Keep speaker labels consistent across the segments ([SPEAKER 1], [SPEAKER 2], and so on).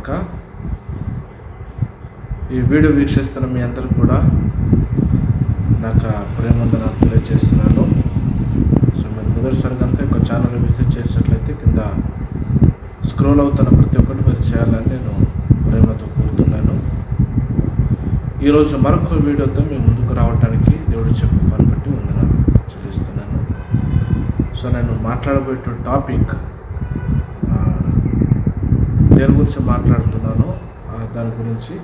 [SPEAKER 1] గాక ఈ వీడియో వీక్షిస్తున్న మీ అందరు కూడా నాకు ప్రేమందనాలు తెలియజేస్తున్నాను. సో మీరు మొదటిసారి కనుక ఒక ఛానల్ విజిట్ చేసినట్లయితే కింద స్క్రోల్ అవుతున్న ప్రతి ఒక్కటి మీరు చేయాలని నేను ప్రేమతో కోరుతున్నాను. ఈరోజు మరొక వీడియోతో మీ ముందుకు రావడానికి దేవుడు చెప్పు పని బట్టి ఉందని చెల్లిస్తున్నాను సో నేను మాట్లాడబోయే టాపిక్ దేని గురించి మాట్లాడుతున్నానో దాని గురించి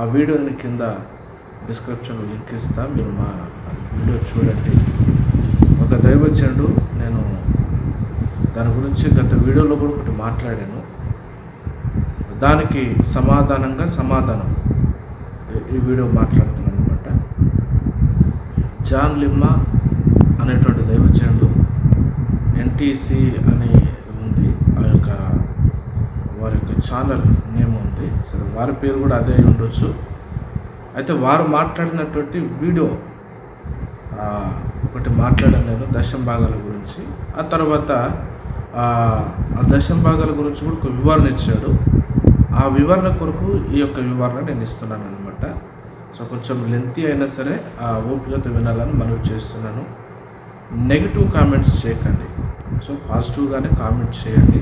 [SPEAKER 1] ఆ వీడియోని కింద డిస్క్రిప్షన్లో లింక్ ఇస్తా మీరు మా వీడియో చూడండి. ఒక దైవచనుడు నేను దాని గురించి గత వీడియోలో కూడా ఒకటి మాట్లాడాను. దానికి సమాధానంగా సమాధానం. ఈ- వీడియో మాట్లాడుతున్నాను అనమాట జాన్ లిమ్మా అనేటువంటి దైవచనుడు ఎన్టీసీ అనే ఉంది ఆ యొక్క వారి యొక్క ఛానల్ నేమ్ ఉంది. సరే వారి పేరు కూడా అదే ఉండొచ్చు. అయితే వారు మాట్లాడినటువంటి వీడియో ఒకటి మాట్లాడాను నేను దశం భాగాల గురించి. ఆ తర్వాత ఆ ఆ దశం భాగాల గురించి కూడా ఒక వివరణ ఇచ్చాడు ఆ వివరణ కొరకు ఈ యొక్క వివరణ నేను ఇస్తున్నాను అనమాట సో కొంచెం లెంతీ అయినా సరే ఆ ఓపికతో వినాలని మనవి చేస్తున్నాను. నెగిటివ్ కామెంట్స్ చేయకండి. సో పాజిటివ్గానే కామెంట్ చేయండి.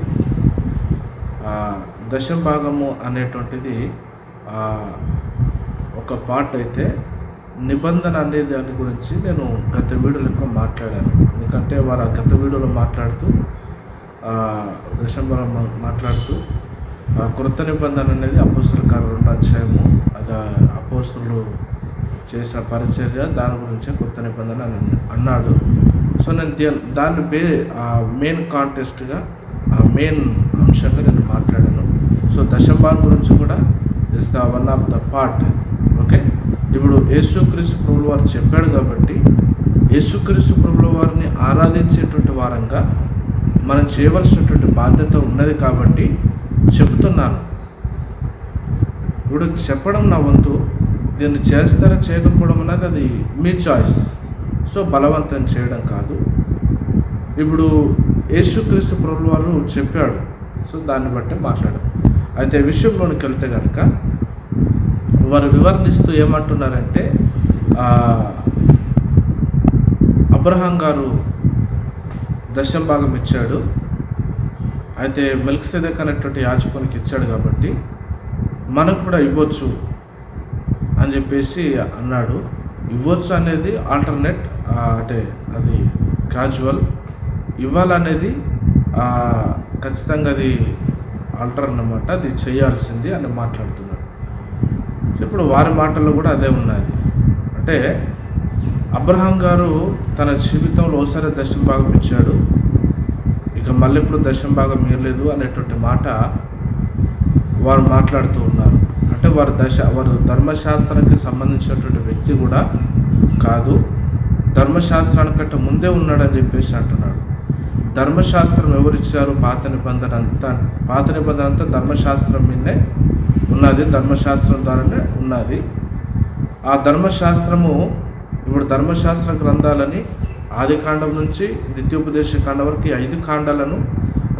[SPEAKER 1] దశభాగము భాగము అనేటువంటిది ఒక పార్ట్ అయితే నిబంధన అనే దాని గురించి నేను గత వీడియోలో ఎక్కువ మాట్లాడాను. ఎందుకంటే వారు ఆ గత వీడియోలో మాట్లాడుతూ ఆ, భాగం మాట్లాడుతూ ఆ, కృత నిబంధన అనేది అపోస్తుల కాలం రెండు అధ్యాయము అది అపోస్తులు చేసిన పరిచర్య దాని గురించే కొత్త నిబంధన అని అన్నాడు. సో నేను దాన్ని బే ఆ మెయిన్ కాంటెస్ట్గా ఆ మెయిన్ సో దశంభాగం గురించి కూడా is the one of the part okay ఇప్పుడు యేసుక్రీస్తు ప్రభుల వారు చెప్పాడు కాబట్టి యేసుక్రీస్తు ప్రభుల వారిని ఆరాధించేటువంటి వారంగా మనం చేయవలసినటువంటి బాధ్యత ఉన్నది కాబట్టి చెబుతున్నాను. ఇప్పుడు చెప్పడం నా వంతు దీన్ని చేస్తారా చేయకపోవడం అనేది అది మీ చాయిస్ సో బలవంతం చేయడం కాదు. ఇప్పుడు యేసుక్రీస్తు ప్రభుల వారు చెప్పాడు. సో దాన్ని బట్టి మాట్లాడడం అయితే విషయంలోనికి వెళ్తే కనుక వారు వివరణిస్తూ ఏమంటున్నారంటే అబ్రహాం గారు దశం భాగం ఇచ్చాడు. అయితే మిల్క్ సెదక్ అనేటువంటి యాచకునికి ఇచ్చాడు కాబట్టి మనకు కూడా ఇవ్వచ్చు అని చెప్పేసి అన్నాడు. ఇవ్వచ్చు అనేది ఆల్టర్నేట్ అంటే అది క్యాజువల్. ఇవ్వాలనేది ఖచ్చితంగా అది ఆల్టర్ అన్నమాట. అది చేయాల్సింది అని మాట్లాడుతున్నాడు. ఇప్పుడు వారి మాటల్లో కూడా అదే ఉన్నది అంటే అబ్రహాం గారు తన జీవితంలో ఓసారి దశం భాగం ఇచ్చాడు. ఇక మళ్ళీ ఇప్పుడు దశం భాగం ఇవ్వలేదు అనేటువంటి మాట వారు మాట్లాడుతూ ఉన్నారు. అంటే వారు దశ వారు ధర్మశాస్త్రానికి సంబంధించినటువంటి వ్యక్తి కూడా కాదు. ధర్మశాస్త్రానికంటే ముందే ఉన్నాడని చెప్పేసి అంటున్నాడు. ధర్మశాస్త్రం ఎవరిచ్చారు పాత నిబంధన అంతా పాత నిబంధన అంతా ధర్మశాస్త్రం మీదే ఉన్నది ధర్మశాస్త్రం ద్వారానే ఉన్నది. ఆ ధర్మశాస్త్రము ఇప్పుడు ధర్మశాస్త్ర గ్రంథాలని ఆది కాండం నుంచి ద్వితీయోపదేశ కాండం వరకు ఈ ఐదు కాండాలను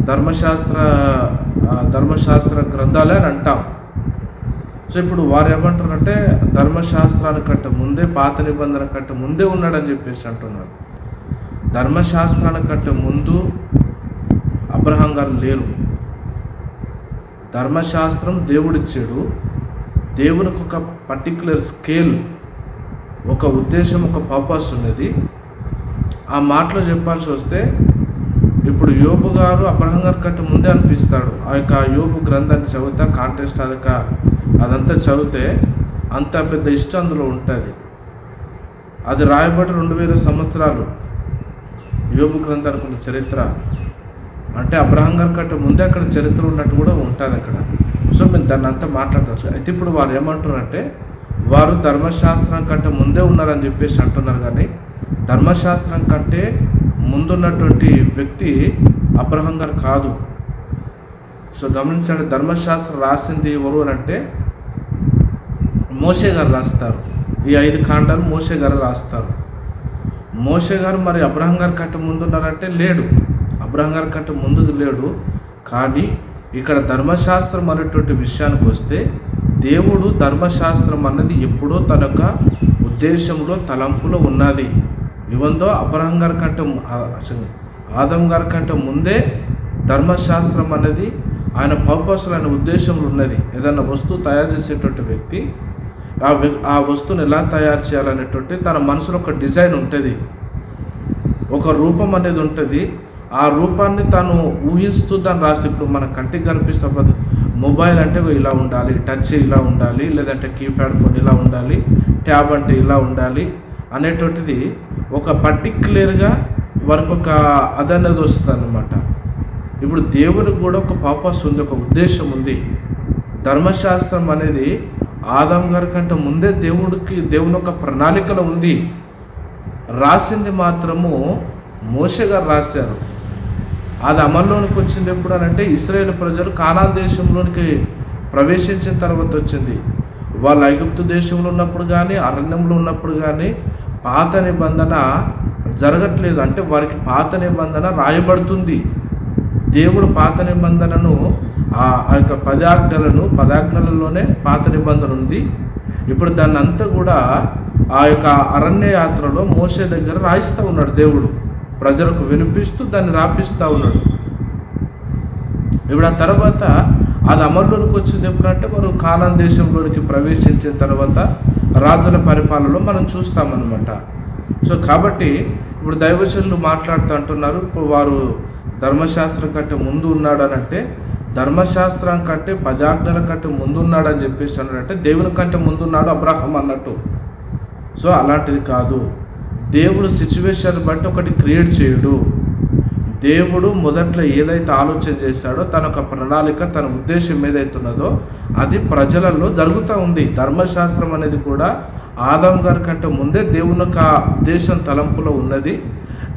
[SPEAKER 1] ధర్మశాస్త్ర ధర్మశాస్త్ర గ్రంథాలే అని అంటాం. సో ఇప్పుడు వారు ఏమంటారంటే ధర్మశాస్త్రానికంటే ముందే పాత నిబంధన కంటే ముందే ఉన్నాడని చెప్పేసి అంటున్నారు. ధర్మశాస్త్రానికంటే ముందు అబ్రహాం గారు లేరు. ధర్మశాస్త్రం దేవుడిచ్చాడు. దేవునికి ఒక పర్టికులర్ స్కేల్ ఒక ఉద్దేశం ఒక పర్పస్ ఉన్నది. ఆ మాటలో చెప్పాల్సి వస్తే ఇప్పుడు యోబు గారు అబ్రహం గారి కంటే ముందే అనిపిస్తాడు. ఆ యొక్క యోబు గ్రంథాన్ని చదివితే కాంటెస్ట్ అదక అదంతా చదివితే అంత పెద్ద ఇష్టం అందులో ఉంటుంది. అది రాయబడి రెండు వేల సంవత్సరాలు. యోగు గ్రంథానికి ఉన్న చరిత్ర. అంటే అబ్రహం గారి కంటే ముందే అక్కడ చరిత్ర ఉన్నట్టు కూడా ఉంటుంది అక్కడ. సో మేము దాన్ని అంతా మాట్లాడవచ్చు అయితే ఇప్పుడు వారు ఏమంటున్నారంటే వారు ధర్మశాస్త్రం కంటే ముందే ఉన్నారని చెప్పేసి అంటున్నారు కానీ ధర్మశాస్త్రం కంటే ముందున్నటువంటి వ్యక్తి అబ్రహం గారు కాదు. సో గమనించండి ధర్మశాస్త్రం రాసింది ఎవరు అని అంటే మోషే గారు రాస్తారు. ఈ ఐదు కాండాలు మోషే గారు రాస్తారు. మోషే గారు మరి అబ్రహం గారి కంటే ముందు ఉన్నారంటే లేడు. అబ్రహం గారి కంటే ముందు లేడు. కానీ ఇక్కడ ధర్మశాస్త్రం అనేటువంటి విషయానికి వస్తే దేవుడు ధర్మశాస్త్రం అన్నది ఎప్పుడో తన యొక్క ఉద్దేశంలో తలంపులో ఉన్నది. ఇవందో అబ్రహం గారి కంటే అసలు ఆదం గారి కంటే ముందే ధర్మశాస్త్రం అనేది ఆయన పర్పస్లు ఆయన ఉద్దేశంలో ఉన్నది. ఏదైనా వస్తువు తయారు చేసేటువంటి వ్యక్తి ఆ ఆ వస్తువుని ఎలా తయారు చేయాలనేటువంటి తన మనసులో ఒక డిజైన్ ఉంటుంది. ఒక రూపం అనేది ఉంటుంది. ఆ రూపాన్ని తను ఊహిస్తూ దాన్ని రాస్తే ఇప్పుడు మన కంటికి కనిపిస్తే మొబైల్ అంటే ఇలా ఉండాలి టచ్ ఇలా ఉండాలి లేదంటే కీప్యాడ్ ఫోన్ ఇలా ఉండాలి ట్యాబ్ అంటే ఇలా ఉండాలి అనేటువంటిది ఒక పర్టిక్యులర్గా వారికి ఒక అనేది వస్తుంది అనమాట ఇప్పుడు దేవునికి కూడా ఒక పర్పస్ ఉంది ఒక ఉద్దేశం ఉంది. ధర్మశాస్త్రం అనేది ఆదాం గారి కంటే ముందే దేవుడికి దేవుని ఒక ప్రణాళికలో ఉంది. రాసింది మాత్రము మోషే గారు రాశారు. అది అమల్లోనికి వచ్చింది ఎప్పుడు అని అంటే ఇస్రాయేల్ ప్రజలు కానాన్ దేశంలోనికి ప్రవేశించిన తర్వాత వచ్చింది. వాళ్ళు ఐగుప్తు దేశంలో ఉన్నప్పుడు కానీ అరణ్యంలో ఉన్నప్పుడు కానీ పాత నిబంధన జరగట్లేదు. అంటే వారికి పాత నిబంధన రాయబడుతుంది. దేవుడు పాత నిబంధనను ఆ ఆ యొక్క పదాజ్ఞలను పదాజ్ఞలలోనే పాత నిబంధన ఉంది. ఇప్పుడు దాన్ని అంతా కూడా ఆ యొక్క అరణ్య యాత్రలో మోసే దగ్గర రాయిస్తూ ఉన్నాడు దేవుడు. ప్రజలకు వినిపిస్తూ దాన్ని రాపిస్తూ ఉన్నాడు. ఇప్పుడు ఆ తర్వాత అది అమల్లోనికి వచ్చింది ఎప్పుడంటే మనం కాలం దేశంలోనికి ప్రవేశించిన తర్వాత రాజుల పరిపాలనలో మనం చూస్తామన్నమాట. సో కాబట్టి ఇప్పుడు దైవశనులు మాట్లాడుతూ అంటున్నారు ఇప్పుడు వారు ధర్మశాస్త్రం కంటే ముందు ఉన్నాడు అని అంటే ధర్మశాస్త్రం కంటే పదాజ్ఞల కంటే ముందున్నాడు అని చెప్పేసి అన్నాడంటే దేవుని కంటే ముందున్నాడు అబ్రాహం అన్నట్టు. సో అలాంటిది కాదు. దేవుడు సిచ్యువేషన్ బట్టి ఒకటి క్రియేట్ చేయడు. దేవుడు మొదట్లో ఏదైతే ఆలోచన చేశాడో తన ఒక ప్రణాళిక తన ఉద్దేశం ఏదైతే ఉన్నదో అది ప్రజలలో జరుగుతూ ఉంది. ధర్మశాస్త్రం అనేది కూడా ఆదాం గారి కంటే ముందే దేవుని యొక్క ఉద్దేశం తలంపులో ఉన్నది.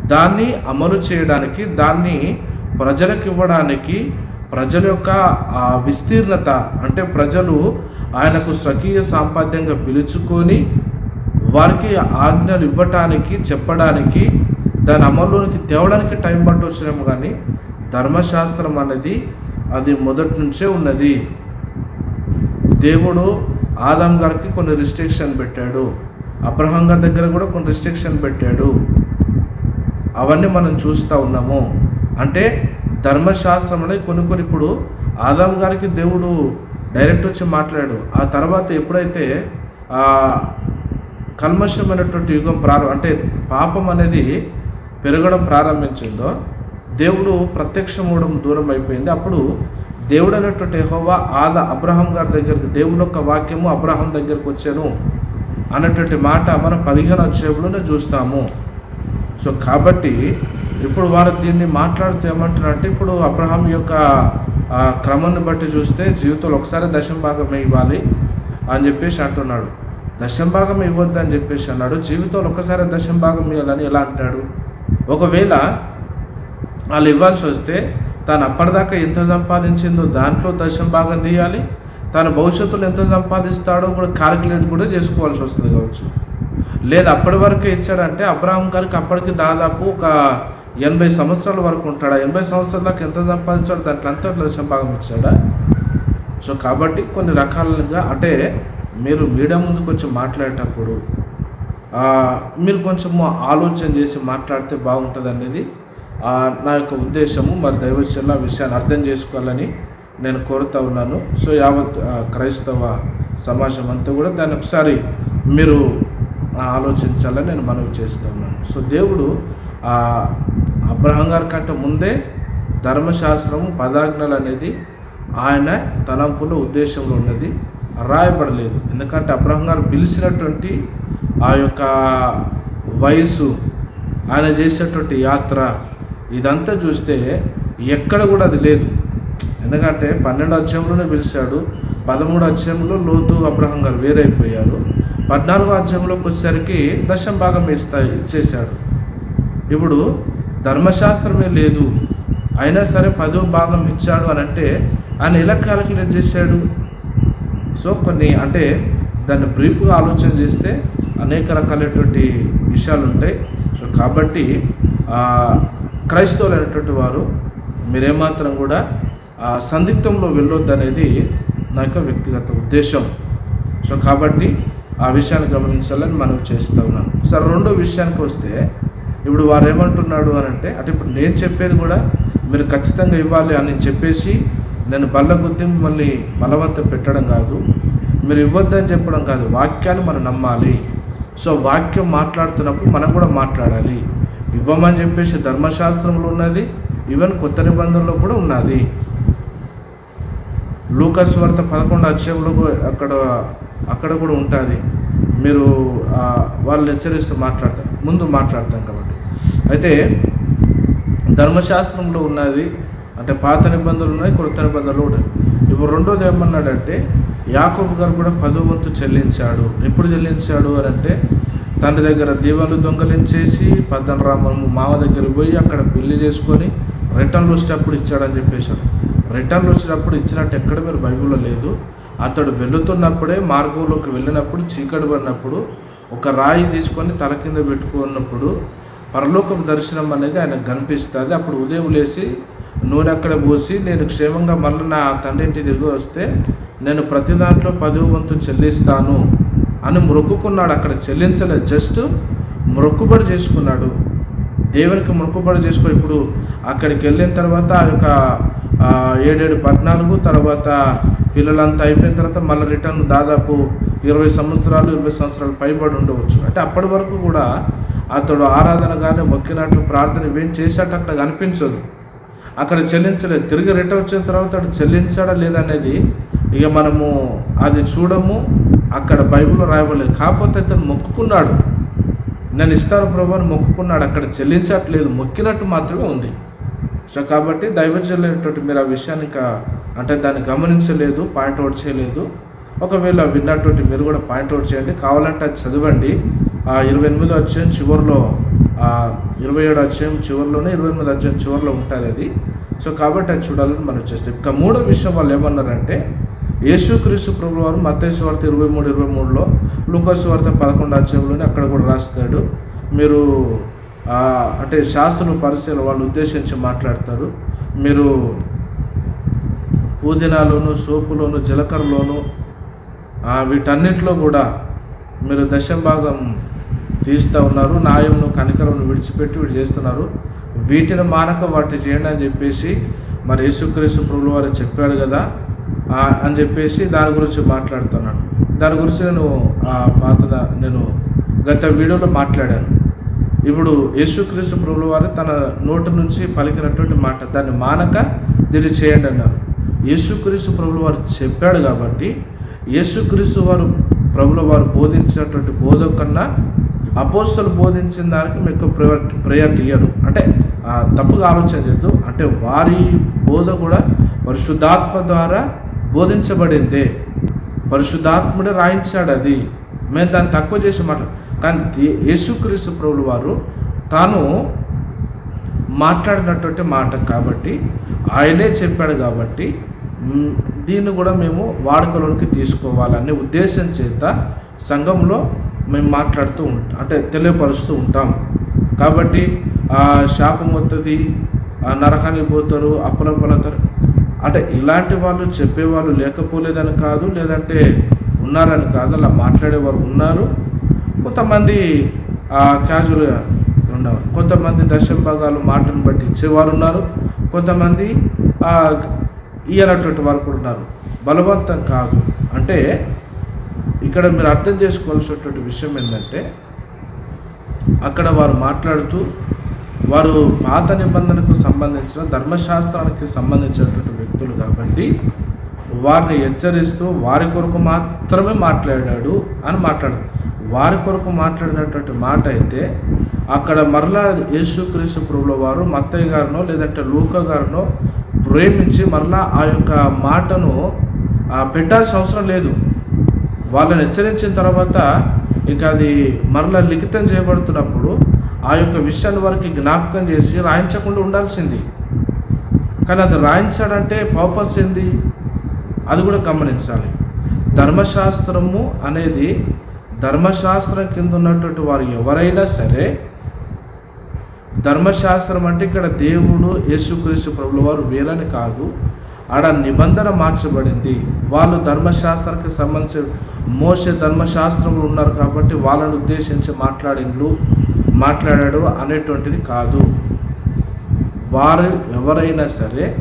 [SPEAKER 1] దాన్ని అమలు చేయడానికి దాన్ని ప్రజలకు ఇవ్వడానికి ప్రజల యొక్క విస్తీర్ణత అంటే ప్రజలు ఆయనకు స్వకీయ సాంపాద్యంగా పిలుచుకొని వారికి ఆజ్ఞలు ఇవ్వటానికి చెప్పడానికి దాని అమల్లోనికి తేవడానికి టైం పట్టొచ్చినాము కానీ ధర్మశాస్త్రం అనేది అది మొదటి నుంచే ఉన్నది. దేవుడు ఆదాం గారికి కొన్ని రిస్ట్రిక్షన్ పెట్టాడు. అబ్రహం గారి దగ్గర కూడా కొన్ని రిస్ట్రిక్షన్ పెట్టాడు. అవన్నీ మనం చూస్తూ ఉన్నాము. అంటే ధర్మశాస్త్రం కొన్ని కొన్ని ఇప్పుడు ఆదాం గారికి దేవుడు డైరెక్ట్ వచ్చి మాట్లాడాడు. ఆ తర్వాత ఎప్పుడైతే కల్మషమైనటువంటి యుగం ప్రారంభం అంటే పాపం అనేది పెరగడం ప్రారంభించిందో దేవుడు ప్రత్యక్షమవడం దూరం అయిపోయింది. అప్పుడు దేవుడు అనేటువంటి హోవా ఆద అబ్రహం గారి దగ్గరికి దేవుని యొక్క వాక్యము అబ్రహం దగ్గరికి వచ్చాను అన్నటువంటి మాట మనం పదిహేను అధ్యాయంలోనే చూస్తాము. సో కాబట్టి ఇప్పుడు వారు దీన్ని మాట్లాడుతూ ఏమంటారంటే ఇప్పుడు అబ్రహాం యొక్క క్రమాన్ని బట్టి చూస్తే జీవితంలో ఒకసారి దశంభాగం ఇవ్వాలి అని చెప్పేసి అంటున్నాడు. దశంభాగం ఇవ్వద్దు అని చెప్పేసి అన్నాడు. జీవితంలో ఒకసారి దశంభాగం ఇవ్వాలని ఎలా అంటాడు? ఒకవేళ వాళ్ళు ఇవ్వాల్సి వస్తే తాను అప్పటిదాకా ఎంత సంపాదించిందో దాంట్లో దశంభాగం తీయాలి. తన భవిష్యత్తులో ఎంత సంపాదిస్తాడో కూడా క్యాలిక్యులేట్ కూడా చేసుకోవాల్సి వస్తుంది కావచ్చు. లేదు అప్పటి వరకు ఇచ్చాడంటే అబ్రాహం గారికి అప్పటికి దాదాపు ఒక ఎనభై సంవత్సరాల వరకు ఉంటాడా? ఎనభై సంవత్సరాల దాకా ఎంత సంపాదించాడు? దాంట్లో అంతా లక్ష్యం భాగం ఇచ్చాడా సో కాబట్టి కొన్ని రకాలుగా అంటే మీరు మీడియా ముందు కొంచెం మాట్లాడేటప్పుడు మీరు కొంచెం ఆలోచన చేసి మాట్లాడితే బాగుంటుంది అనేది నా యొక్క ఉద్దేశము. మరి దైవచల్ల విషయాన్ని అర్థం చేసుకోవాలని నేను కోరుతా ఉన్నాను. సో యావత్ క్రైస్తవ సమాజం అంతా కూడా దాన్ని ఒకసారి మీరు ఆలోచించాలని నేను మనవి చేస్తూ ఉన్నాను. సో దేవుడు అబ్రహం గారి కంటే ముందే ధర్మశాస్త్రము పదాజ్ఞలు అనేది ఆయన తలంపులో ఉద్దేశంలో ఉన్నది. రాయబడలేదు. ఎందుకంటే అబ్రహం గారు పిలిచినటువంటి ఆ యొక్క వయసు ఆయన చేసేటువంటి యాత్ర ఇదంతా చూస్తే ఎక్కడ కూడా అది లేదు. ఎందుకంటే పన్నెండు అధ్యాయంలోనే పిలిచాడు. పదమూడు అధ్యాయంలో లోతు అబ్రహం గారు వేరైపోయారు. పద్నాలుగో అధ్యాయంలోకి వచ్చేసరికి దశం భాగం ఇస్తా ఇచ్చేశాడు. ఇప్పుడు ధర్మశాస్త్రమే లేదు. అయినా సరే పదో భాగం ఇచ్చాడు అని అంటే ఆయన ఎలా క్యాలిక్యులేట్ చేశాడు. సో కొన్ని అంటే దాన్ని బ్రీఫ్గా ఆలోచన చేస్తే అనేక రకాలైనటువంటి విషయాలు ఉంటాయి. సో కాబట్టి క్రైస్తవులు అనేటువంటి వారు మీరేమాత్రం కూడా ఆ సందిగ్ధంలో వెళ్ళొద్దు అనేది నా యొక్క వ్యక్తిగత ఉద్దేశం. సో కాబట్టి ఆ విషయాన్ని గమనించాలని మనం చేస్తూ ఉన్నాను సరే రెండో విషయానికి వస్తే ఇప్పుడు వారు ఏమంటున్నాడు అని అంటే అంటే ఇప్పుడు నేను చెప్పేది కూడా మీరు ఖచ్చితంగా ఇవ్వాలి అని చెప్పేసి నేను బల్ల గుద్ది మిమ్మల్ని బలవంతం పెట్టడం కాదు. మీరు ఇవ్వద్దని చెప్పడం కాదు. వాక్యాన్ని మనం నమ్మాలి. సో వాక్యం మాట్లాడుతున్నప్పుడు మనం కూడా మాట్లాడాలి. ఇవ్వమని చెప్పేసి ధర్మశాస్త్రంలో ఉన్నది ఈవెన్ కొత్త నిబంధనలో కూడా ఉన్నది. లూకస్ వార్త పదకొండు అక్షయంలో కూడా అక్కడ అక్కడ కూడా ఉంటుంది. మీరు వాళ్ళు హెచ్చరిస్తూ మాట్లాడతారు. ముందు మాట్లాడతాం కాబట్టి. అయితే ధర్మశాస్త్రంలో ఉన్నది అంటే పాత నిబంధనలు ఉన్నాయి కొత్త నిబంధనలు ఉన్నాయి ఇప్పుడు రెండోది ఏమన్నాడంటే యాకోబు గారు కూడా పదో వంతు చెల్లించాడు. ఎప్పుడు చెల్లించాడు అని అంటే తండ్రి దగ్గర దీవాలు దొంగలించేసి పద్దన రామము మామ దగ్గరికి పోయి అక్కడ పెళ్ళి చేసుకొని రిటర్న్లు వచ్చేటప్పుడు ఇచ్చాడని చెప్పేశాడు. రిటర్న్లు వచ్చినప్పుడు ఇచ్చినట్టు ఎక్కడ మీరు బైబిల్లో లేదు. అతడు వెళుతున్నప్పుడే మార్గంలోకి వెళ్ళినప్పుడు చీకటి పడినప్పుడు ఒక రాయి తీసుకొని తల కింద పెట్టుకున్నప్పుడు పరలోకం దర్శనం అనేది ఆయనకు కనిపిస్తుంది. అప్పుడు ఉదయం లేచి నూనె అక్కడ పోసి నేను క్షేమంగా మళ్ళీ నా తండ్రింటి తిరిగి వస్తే నేను ప్రతి దాంట్లో పదవ వంతు చెల్లిస్తాను అని మొక్కుకున్నాడు. అక్కడ చెల్లించలేదు. జస్ట్ మొక్కుబడి చేసుకున్నాడు. దేవునికి మొక్కుబడి చేసుకో ఇప్పుడు అక్కడికి వెళ్ళిన తర్వాత ఆ యొక్క ఏడేడు పద్నాలుగు తర్వాత పిల్లలంతా అయిపోయిన తర్వాత మళ్ళీ రిటర్న్ దాదాపు ఇరవై సంవత్సరాలు ఇరవై సంవత్సరాలు పైబడి ఉండవచ్చు. అంటే అప్పటి వరకు కూడా అతడు ఆరాధన కానీ మొక్కినట్టు ప్రార్థన ఇవేం చేసేటట్టు అక్కడ కనిపించదు. అక్కడ చెల్లించలేదు. తిరిగి రిటర్న్ వచ్చిన తర్వాత అతడు చెల్లించాడా లేదనేది ఇక మనము అది చూడము అక్కడ బైబిల్లో రాయబడలేదు. కాకపోతే అతను మొక్కుకున్నాడు. నేను ఇస్తాను ప్రభు అని మొక్కుకున్నాడు. అక్కడ చెల్లించట్లేదు. మొక్కినట్టు మాత్రమే ఉంది. సో కాబట్టి దైవజనులైనటువంటి మీరు ఆ విషయాన్ని అంటే దాన్ని గమనించలేదు పాయింట్అవుట్ చేయలేదు. ఒకవేళ విన్నటువంటి మీరు కూడా పాయింట్అవుట్ చేయండి. కావాలంటే అది చదవండి. ఆ ఇరవై ఎనిమిదో అధ్యాయం చివరిలో ఆ ఇరవై ఏడు అధ్యాయం చివరిలోనే ఇరవై ఎనిమిది అధ్యాయం చివరిలో ఉంటుంది అది. సో కాబట్టి అది చూడాలని మనం చేస్తాం. ఇంకా మూడో విషయం వాళ్ళు ఏమన్నారంటే యేసుక్రీస్తు ప్రభు వారు మత్తయి వార్త ఇరవై మూడు ఇరవై మూడులో లూకాసు వార్త పదకొండు అధ్యాయంలోనే అక్కడ కూడా రాస్తాడు. మీరు అంటే శాస్త్రం పరిస్థితులు వాళ్ళు ఉద్దేశించి మాట్లాడతారు. మీరు పుదీనాలోను సోపులోను జీలకర్రలోను వీటన్నిటిలో కూడా మీరు దశం భాగం తీస్తూ ఉన్నారు. న్యాయమును కనికరమును విడిచిపెట్టి వీడు చేస్తున్నారు. వీటిని మానక వాటి చేయండి అని చెప్పేసి మరి యేసుక్రీస్తు ప్రభులు వారు చెప్పాడు కదా. అని చెప్పేసి దాని గురించి మాట్లాడుతున్నాను. దాని గురించి నేను ఆ, పాత నేను గత వీడియోలో మాట్లాడాను. ఇప్పుడు యేసుక్రీస్తు ప్రభులు వారు తన నోటి నుంచి పలికినటువంటి మాట దాన్ని మానక దీన్ని చేయండి అన్నారు. యేసుక్రీస్తు ప్రభుల వారు చెప్పాడు కాబట్టి యేసుక్రీస్తు వారు ప్రభుల వారు బోధించినటువంటి బోధ కన్నా అపోస్తులు బోధించిన దానికి మీకు ప్రయారిటీ ప్రయారిటీ ఇవ్వరు అంటే తప్పుగా ఆలోచన చేయద్దు. అంటే వారి బోధ కూడా పరిశుద్ధాత్మ ద్వారా బోధించబడిందే. పరిశుద్ధాత్ముడే రాయించాడు అది. మేము దాన్ని తక్కువ చేసి మాట కానీ యేసుక్రీస్తు ప్రభులు వారు తాను మాట్లాడినటువంటి మాట కాబట్టి ఆయనే చెప్పాడు కాబట్టి దీన్ని కూడా మేము వాడుకలోనికి తీసుకోవాలనే ఉద్దేశం చేత సంఘంలో మేము మాట్లాడుతూ ఉంటాం అంటే తెలియపరుస్తూ ఉంటాం. కాబట్టి ఆ శాపం వస్తుంది నరకానికి పోతారు అప్పులపడతారు అంటే ఇలాంటి వాళ్ళు చెప్పేవాళ్ళు లేకపోలేదని కాదు లేదంటే ఉన్నారని కాదు అలా మాట్లాడేవారు ఉన్నారు. కొంతమంది క్యాజువల్గా ఉండేవారు. కొంతమంది దశభాగాలు మాటను బట్టి ఇచ్చేవారు ఉన్నారు. కొంతమంది ఇయ్యనటువంటి వారు కూడా ఉన్నారు. బలవంతం కాదు. అంటే ఇక్కడ మీరు అర్థం చేసుకోవాల్సినటువంటి విషయం ఏంటంటే అక్కడ వారు మాట్లాడుతూ వారు పాత నిబంధనకు సంబంధించిన ధర్మశాస్త్రానికి సంబంధించినటువంటి వ్యక్తులు కాబట్టి వారిని హెచ్చరిస్తూ వారి కొరకు మాత్రమే మాట్లాడాడు అని మాట్లాడారు. వారి కొరకు మాట్లాడినటువంటి మాట అయితే అక్కడ మరలా యేసుక్రీస్తు ప్రభుల వారు మత్తయ్య గారినో లేదంటే లూక గారినో ప్రేమించి మరలా ఆ యొక్క మాటను పెట్టాల్సిన అవసరం లేదు. వాళ్ళని హెచ్చరించిన తర్వాత ఇక అది మరలా లిఖితం చేయబడుతున్నప్పుడు ఆ యొక్క విషయాన్ని వారికి జ్ఞాపకం చేసి రాయించకుండా ఉండాల్సింది. కానీ అది రాయించాడంటే పర్పస్ ఏంది? అది కూడా గమనించాలి. ధర్మశాస్త్రము అనేది ధర్మశాస్త్రం కింద ఉన్నటువంటి వారు ఎవరైనా సరే ధర్మశాస్త్రం అంటే ఇక్కడ దేవుడు యేసుక్రీస్తు ప్రభుల వారు వేరని కాదు. ఆడ నిబంధన మార్చబడింది. వాళ్ళు ధర్మశాస్త్రానికి సంబంధించిన మోసే ధర్మశాస్త్రంలో ఉన్నారు కాబట్టి వాళ్ళని ఉద్దేశించి మాట్లాడిండ్లు మాట్లాడాడు అనేటువంటిది కాదు. వారు ఎవరైనా సరే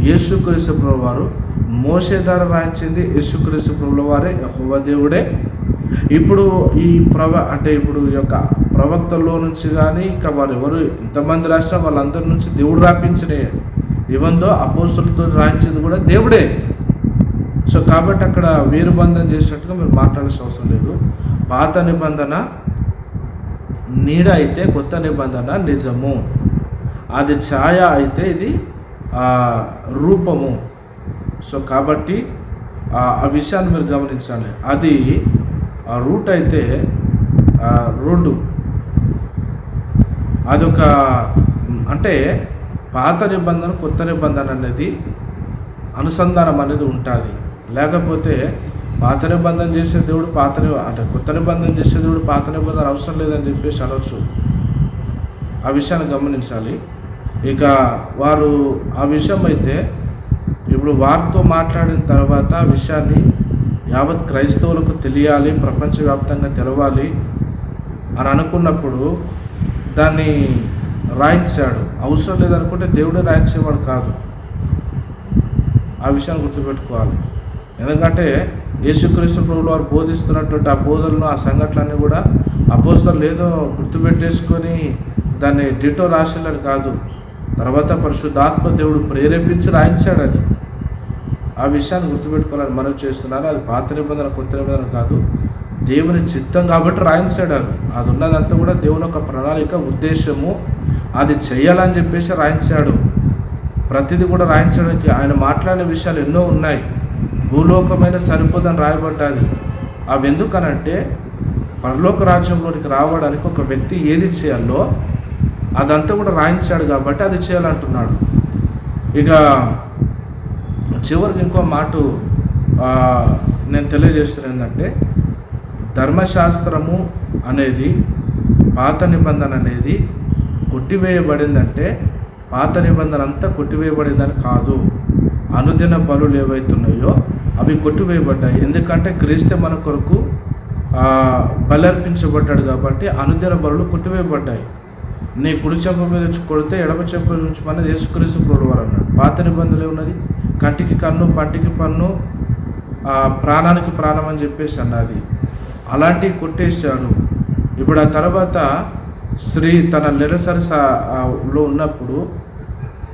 [SPEAKER 1] యేసుక్రీస్తు ప్రభు వారు మోసే ద్వారా రాయించింది యేసుక్రీస్తు ప్రభుల వారే యెహోవా దేవుడే. ఇప్పుడు ఈ ప్రవ అంటే ఇప్పుడు ఈ యొక్క ప్రవక్తల్లో నుంచి కానీ ఇంకా వారు ఎవరు ఎంతమంది రాసినా వాళ్ళందరి నుంచి దేవుడు రాపించిన ఇవందో అపోసులతో రాయించింది కూడా దేవుడే. సో కాబట్టి అక్కడ వీరు బంధం చేసినట్టుగా మీరు మాట్లాడాల్సిన అవసరం లేదు. పాత నిబంధన నీడ అయితే కొత్త నిబంధన నిజము. అది ఛాయ అయితే ఇది రూపము. సో కాబట్టి ఆ విషయాన్ని మీరు గమనించాలి. అది రూట్ అయితే రోడ్డు అదొక అంటే పాత నిబంధన కొత్త నిబంధన అనేది అనుసంధానం అనేది ఉంటుంది. లేకపోతే పాత నిబంధన చేసే దేవుడు పాత అంటే కొత్త నిబంధన చేసే దేవుడు పాత నిబంధన అవసరం లేదని చెప్పేసి అనొచ్చు. ఆ విషయాన్ని గమనించాలి. ఇక వారు ఆ విషయం అయితే ఇప్పుడు వారితో మాట్లాడిన తర్వాత ఆ విషయాన్ని యావత్ క్రైస్తవులకు తెలియాలి ప్రపంచవ్యాప్తంగా తెలవాలి అని అనుకున్నప్పుడు దాన్ని రాయించాడు. అవసరం లేదనుకుంటే దేవుడే రాయించేవాడు కాదు. ఆ విషయాన్ని గుర్తుపెట్టుకోవాలి. ఎందుకంటే యేసుక్రీస్తు ప్రభులు వారు బోధిస్తున్నటువంటి ఆ బోధనలు ఆ సంఘటనలన్నీ కూడా అపోస్తలు ఏదో గుర్తుపెట్టేసుకొని దాన్ని డిటో రాసేలని కాదు తర్వాత పరిశుద్ధాత్మ దేవుడు ప్రేరేపించి రాయించాడు అది. ఆ విషయాన్ని గుర్తుపెట్టుకోవాలని మనం చేస్తున్నారు అది పాత నిబంధన కొత్త నిబంధన కాదు. దేవుని చిత్తం కాబట్టి రాయించాడు అది. అది ఉన్నదంతా కూడా దేవుని యొక్క ప్రణాళిక ఉద్దేశము. అది చేయాలని చెప్పేసి రాయించాడు. ప్రతిదీ కూడా రాయించడానికి ఆయన మాట్లాడిన విషయాలు ఎన్నో ఉన్నాయి. భూలోకమైన సరిపోదని రాయబడ్డాది. అవి ఎందుకనంటే పరలోక రాజ్యంలోనికి రావడానికి ఒక వ్యక్తి ఏది చేయాలో అదంతా కూడా రాయించాడు కాబట్టి అది చేయాలంటున్నాడు. ఇక చివరికి ఇంకో మాట నేను తెలియజేస్తున్నా ఏంటంటే ధర్మశాస్త్రము అనేది పాత నిబంధన అనేది కొట్టివేయబడిందంటే పాత నిబంధన అంతా కొట్టివేయబడిందని కాదు. అనుదిన బలులు ఏవైతున్నాయో అవి కొట్టివేయబడ్డాయి. ఎందుకంటే క్రీస్తే మన కొరకు బలర్పించబడ్డాడు కాబట్టి అనుదిన బరులు కొట్టివేయబడ్డాయి. నీ కుడి చెంప మీద కొడితే ఎడమ చెంప నుంచి మన యేసుక్రీస్తు ప్రభువు అన్నాడు పాత నిబంధనలు ఉన్నది కంటికి కన్ను పంటికి పన్ను ప్రాణానికి ప్రాణం అని చెప్పేసి అన్నది. అలాంటివి కొట్టేశాడు ఇప్పుడు ఆ తర్వాత స్త్రీ తన నిరసరసలో ఉన్నప్పుడు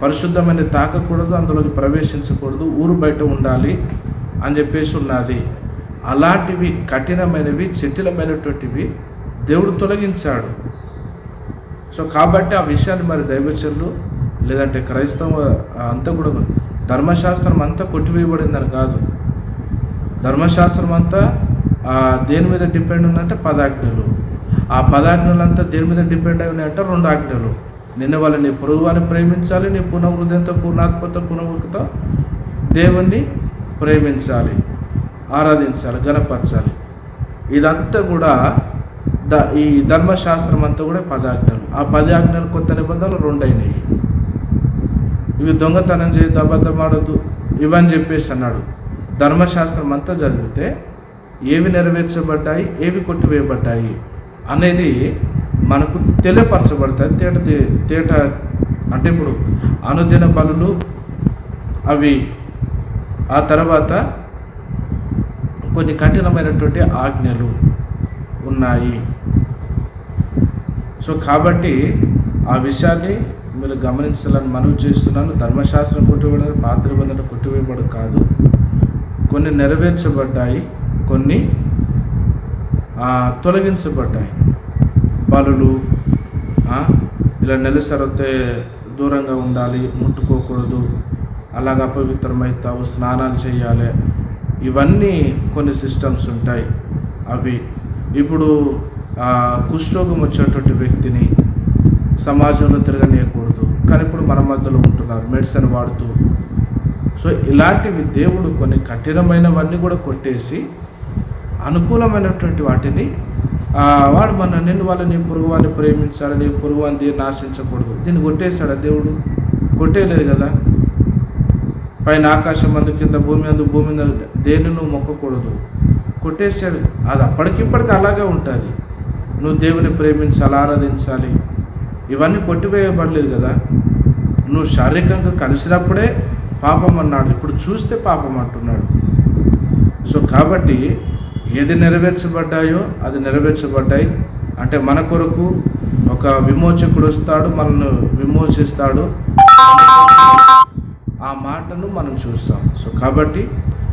[SPEAKER 1] పరిశుద్ధమైన తాకకూడదు అందులోకి ప్రవేశించకూడదు ఊరు బయట ఉండాలి. అని చెప్పేసి ఉన్నది. అలాంటివి కఠినమైనవి జటిలమైనటువంటివి దేవుడు తొలగించాడు. సో కాబట్టి ఆ విషయాన్ని మరి దైవచర్లు లేదంటే క్రైస్తవ అంతా కూడా ధర్మశాస్త్రం అంతా కొట్టివేయబడిందని కాదు. ధర్మశాస్త్రం అంతా దేని మీద డిపెండ్ ఉందంటే పదాజ్ఞలు. ఆ పదాజ్ఞలంతా దేని మీద డిపెండ్ అయి ఉన్నాయంటే రెండు ఆజ్ఞలు. నిన్న వాళ్ళని నీ ప్రేమించాలి నీ పూర్ణ హృదయంతో పూర్ణాత్మతో పూర్ణముఖతో దేవుణ్ణి ప్రేమించాలి ఆరాధించాలి గణపరచాలి. ఇదంతా కూడా ద ఈ ధర్మశాస్త్రం అంతా కూడా పదాజ్ఞలు ఆ పదాజ్ఞలు కొత్త నిబంధనలు రెండైనాయి. ఇవి దొంగతనం చేయొద్దు అబద్ధం ఆడొద్దు ఇవని చెప్పేసి అన్నాడు. ధర్మశాస్త్రం అంతా చదివితే ఏవి నెరవేర్చబడ్డాయి ఏవి కొట్టివేయబడ్డాయి అనేది మనకు తెలియపరచబడతాయి. తేట తేట అంటే ఇప్పుడు అనుదిన బలులు అవి ఆ తర్వాత కొన్ని కఠినమైనటువంటి ఆజ్ఞలు ఉన్నాయి. సో కాబట్టి ఆ విషయాన్ని మీరు గమనించాలని మనవి చేస్తున్నాను. ధర్మశాస్త్రం కొట్టివేయడం పాత్ర నిబంధన కొట్టివేయబడు కాదు. కొన్ని నెరవేర్చబడ్డాయి కొన్ని తొలగించబడ్డాయి. బలులు ఇలా నెలసరితే దూరంగా ఉండాలి ముట్టుకోకూడదు అలాగ అపవిత్రమవుతావు స్నానాలు చేయాలి. ఇవన్నీ కొన్ని సిస్టమ్స్ ఉంటాయి. అవి ఇప్పుడు కుష్ఠోగం కుష్ఠరోగం వచ్చేటువంటి వ్యక్తిని సమాజంలో తిరగనీయకూడదు. కానీ ఇప్పుడు మన మధ్యలో ఉంటున్నారు మెడిసిన్ వాడుతూ. సో ఇలాంటివి దేవుడు కొన్ని కఠినమైనవన్నీ కూడా కొట్టేసి అనుకూలమైనటువంటి వాటిని వాడు మన నిన్ను వాళ్ళని పురుగు పొరుగు వాడిని ప్రేమించాలి నీ వాడిని నాశించకూడదు. దీన్ని కొట్టేశాడా దేవుడు? కొట్టేయలేదు కదా? పైన ఆకాశం అందు కింద భూమి అందు భూమి మీద దేన్ని నువ్వు మొక్కకూడదు. కొట్టేశాడు. అది అప్పటికిప్పటికి అలాగే ఉంటుంది. నువ్వు దేవుని ప్రేమించాలి ఆరాధించాలి. ఇవన్నీ కొట్టివేయబడలేదు కదా. నువ్వు శారీరకంగా కలిసినప్పుడే పాపం అన్నాడు. ఇప్పుడు చూస్తే పాపం అంటున్నాడు. సో కాబట్టి ఏది నెరవేర్చబడ్డాయో అది నెరవేర్చబడ్డాయి. అంటే మన కొరకు ఒక విమోచకుడు వస్తాడు మనల్ని విమోచిస్తాడు. ఆ మాటను మనం చూస్తాం. సో కాబట్టి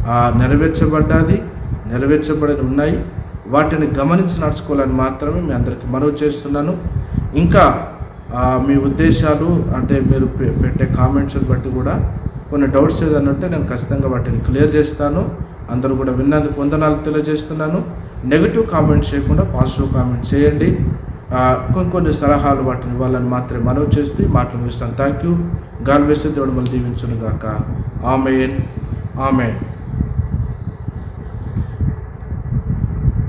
[SPEAKER 1] ఆ నెరవేర్చబడ్డది నెరవేర్చబడని ఉన్నాయి. వాటిని గమనించి నడుచుకోవాలని మాత్రమే మీ అందరికీ మనవి చేస్తున్నాను. ఇంకా మీ ఉద్దేశాలు అంటే మీరు పె- పెట్టే కామెంట్స్ బట్టి కూడా కొన్ని డౌట్స్ ఏదైనా ఉంటే నేను ఖచ్చితంగా వాటిని క్లియర్ చేస్తాను. అందరూ కూడా విన్నందుకు వందనాలు తెలియజేస్తున్నాను. నెగిటివ్ కామెంట్స్ చేయకుండా పాజిటివ్ కామెంట్స్ చేయండి. కొన్ని కొన్ని సలహాలు వాటిని ఇవ్వాలని మాత్రమే మనవి చేస్తూ మాటలు ముగిస్తాను. థ్యాంక్ యూ గాడ్ దేవుడు మళ్ళీ దీవించును గాక ఆమెన్ ఆమెన్